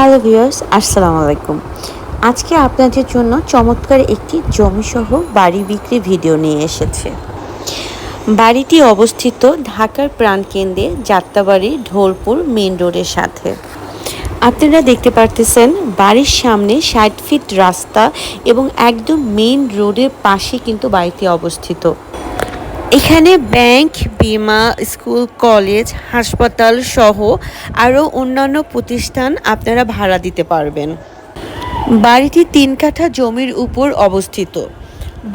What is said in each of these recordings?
Hello viewers, আসসালামু আলাইকুম। আজকে আপনাদের জন্য চমৎকার একটি জমিসহ বাড়ি বিক্রি ভিডিও নিয়ে এসেছে। বাড়িটি অবস্থিত ঢাকার প্রাণকেন্দ্রে যাত্রাবাড়ি ঢোলপুর মেন রোডের সাথে। আপনারা দেখতে পারতেছেন বাড়ির সামনে ষাট ফিট রাস্তা এবং একদম মেইন রোডের পাশে কিন্তু বাড়িটি অবস্থিত। এখানে ব্যাংক, বিমা, স্কুল, কলেজ, হাসপাতাল সহ আরও অন্যান্য প্রতিষ্ঠান আপনারা ভাড়া দিতে পারবেন। বাড়িটি তিন কাঠা জমির উপর অবস্থিত।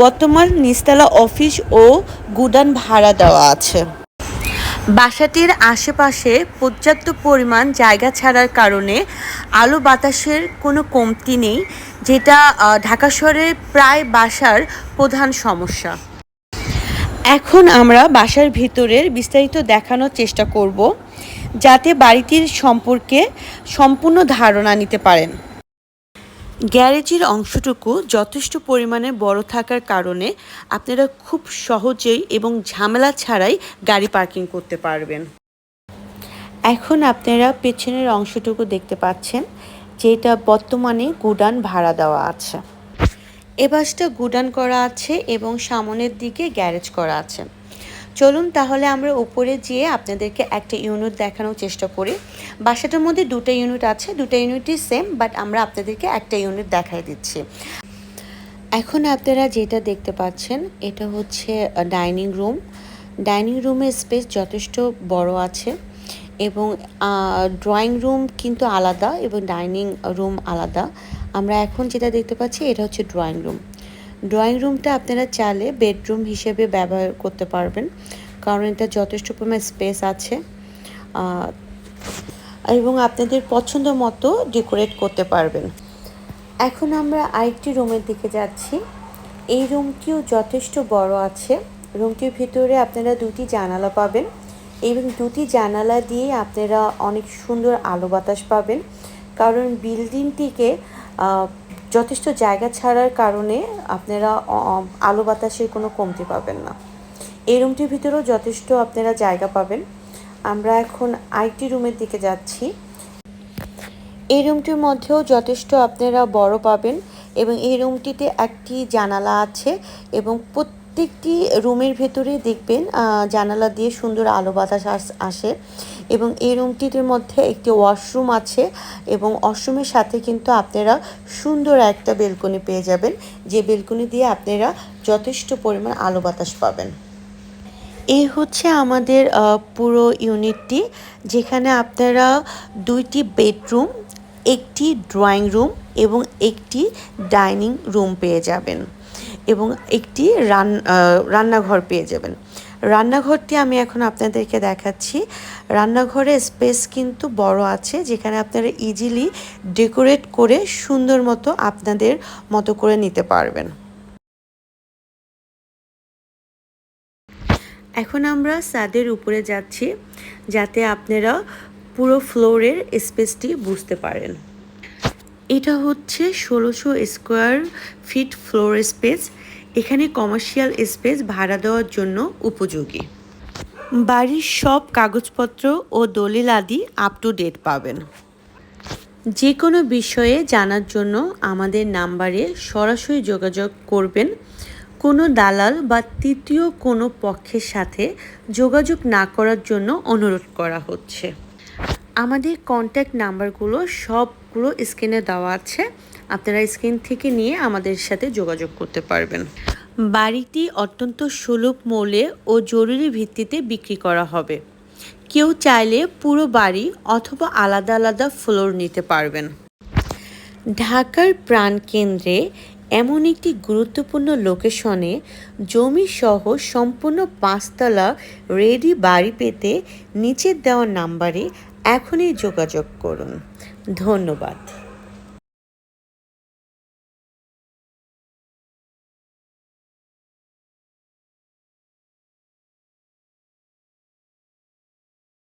বর্তমান নিস্তালা অফিস ও গুদান ভাড়া দেওয়া আছে। বাসাটির আশেপাশে পর্যাপ্ত পরিমাণ জায়গা ছাড়ার কারণে আলো বাতাসের কোনো কমতি নেই, যেটা ঢাকা শহরের প্রায় বাসার প্রধান সমস্যা। এখন আমরা বাসার ভিতরের বিস্তারিত দেখানোর চেষ্টা করব, যাতে বাড়িটির সম্পর্কে সম্পূর্ণ ধারণা নিতে পারেন। গ্যারেজের অংশটুকু যথেষ্ট পরিমাণে বড় থাকার কারণে আপনারা খুব সহজেই এবং ঝামেলা ছাড়াই গাড়ি পার্কিং করতে পারবেন। এখন আপনারা পেছনের অংশটুকু দেখতে পাচ্ছেন, যেটা বর্তমানে গুডান ভাড়া দেওয়া আছে। এ বাসটা গুডান করা আছে এবং সামনের দিকে গ্যারেজ করা আছে। চলুন তাহলে আমরা উপরে যেয়ে আপনাদেরকে একটা ইউনিট দেখানোর চেষ্টা করি। বাসাটার মধ্যে দুটো ইউনিট আছে, দুটো ইউনিটই সেম বাট আমরা আপনাদেরকে একটা ইউনিট দেখাই দিচ্ছি। এখন আপনারা যেটা দেখতে পাচ্ছেন, এটা হচ্ছে ডাইনিং রুম ডাইনিং রুমের স্পেস যথেষ্ট বড় আছে। এবং ড্রয়িং রুম কিন্তু আলাদা এবং ডাইনিং রুম আলাদা। আমরা এখন যেটা দেখতে পাচ্ছি, এটা হচ্ছে ড্রয়িং রুম ড্রয়িং রুমটা আপনারা চাইলে বেডরুম হিসেবে ব্যবহার করতে পারবেন, কারণ এটা যথেষ্ট পরিমাণ স্পেস আছে। এবং আপনাদের পছন্দ মতো ডেকোরেট করতে পারবেন। এখন আমরা আরেকটি রুমের দিকে যাচ্ছি। এই রুমটিও যথেষ্ট বড় আছে। রুমটির ভিতরে আপনারা দুটি জানালা পাবেন। এবং দুটি জানালা দিয়ে আপনারা অনেক সুন্দর আলো বাতাস পাবেন। কারণ বিল্ডিংটিকে যথেষ্ট জায়গা ছাড়ার কারণে আপনারা আলো বাতাসের কোনো কমতি পাবেন না। এই রুমটির ভিতরেও যথেষ্ট আপনারা জায়গা পাবেন। আমরা এখন আরেকটি রুমের দিকে যাচ্ছি। এই রুমটির মধ্যেও যথেষ্ট আপনারা বড় পাবেন এবং এই রুমটিতে একটি জানালা আছে এবং প্রত্যেকটি রুমের ভেতরে দেখবেন জানালা দিয়ে সুন্দর আলো বাতাস আস- এবং এই রুমটির মধ্যে একটি ওয়াশরুম আছে এবং ওয়াশরুমের সাথে কিন্তু আপনারা সুন্দর একটা বেলকনি পেয়ে যাবেন, যে বেলকনি দিয়ে আপনারা যথেষ্ট পরিমাণ আলো বাতাস পাবেন। এই হচ্ছে আমাদের পুরো ইউনিটটি, যেখানে আপনারা দুইটি বেডরুম, একটি ড্রয়িং রুম এবং একটি ডাইনিং রুম পেয়ে যাবেন। এবং একটি রান রান্নাঘর পেয়ে যাবেন। রান্নাঘরটি আমি এখন আপনাদেরকে দেখাচ্ছি। রান্নাঘরে স্পেস কিন্তু বড় আছে, যেখানে আপনারা ইজিলি ডেকোরেট করে সুন্দর মতো আপনাদের মতো করে নিতে পারবেন। এখন আমরা ছাদের উপরে যাচ্ছি, যাতে আপনারা পুরো ফ্লোরের স্পেসটি বুঝতে পারেন। এটা হচ্ছে ষোলোশো স্কোয়ার ফিট ফ্লোর স্পেস। এখানে কমার্শিয়াল স্পেস ভাড়া দেওয়ার জন্য উপযোগী। বাড়ির সব কাগজপত্র ও দলিল আদি আপ টু ডেট পাবেন। যে কোনো বিষয়ে জানার জন্য আমাদের নাম্বারে সরাসরি যোগাযোগ করবেন। কোনো দালাল বা তৃতীয় কোনো পক্ষের সাথে যোগাযোগ না করার জন্য অনুরোধ করা হচ্ছে। আমাদের কন্ট্যাক্ট নাম্বারগুলো সবগুলো স্ক্রিনে দেওয়া আছে। আপনারা স্ক্রিন থেকে নিয়ে আমাদের সাথে যোগাযোগ করতে পারবেন। বাড়িটি অত্যন্ত সুলভ মূল্যে ও জরুরি ভিত্তিতে বিক্রি করা হবে। কেউ চাইলে পুরো বাড়ি অথবা আলাদা আলাদা ফ্লোর নিতে পারবেন। ঢাকার প্রাণকেন্দ্রে এমন একটি গুরুত্বপূর্ণ লোকেশনে জমি সহ সম্পূর্ণ পাঁচতলা রেডি বাড়ি পেতে নিচের দেওয়া নাম্বারে এখনই যোগাযোগ করুন। ধন্যবাদ।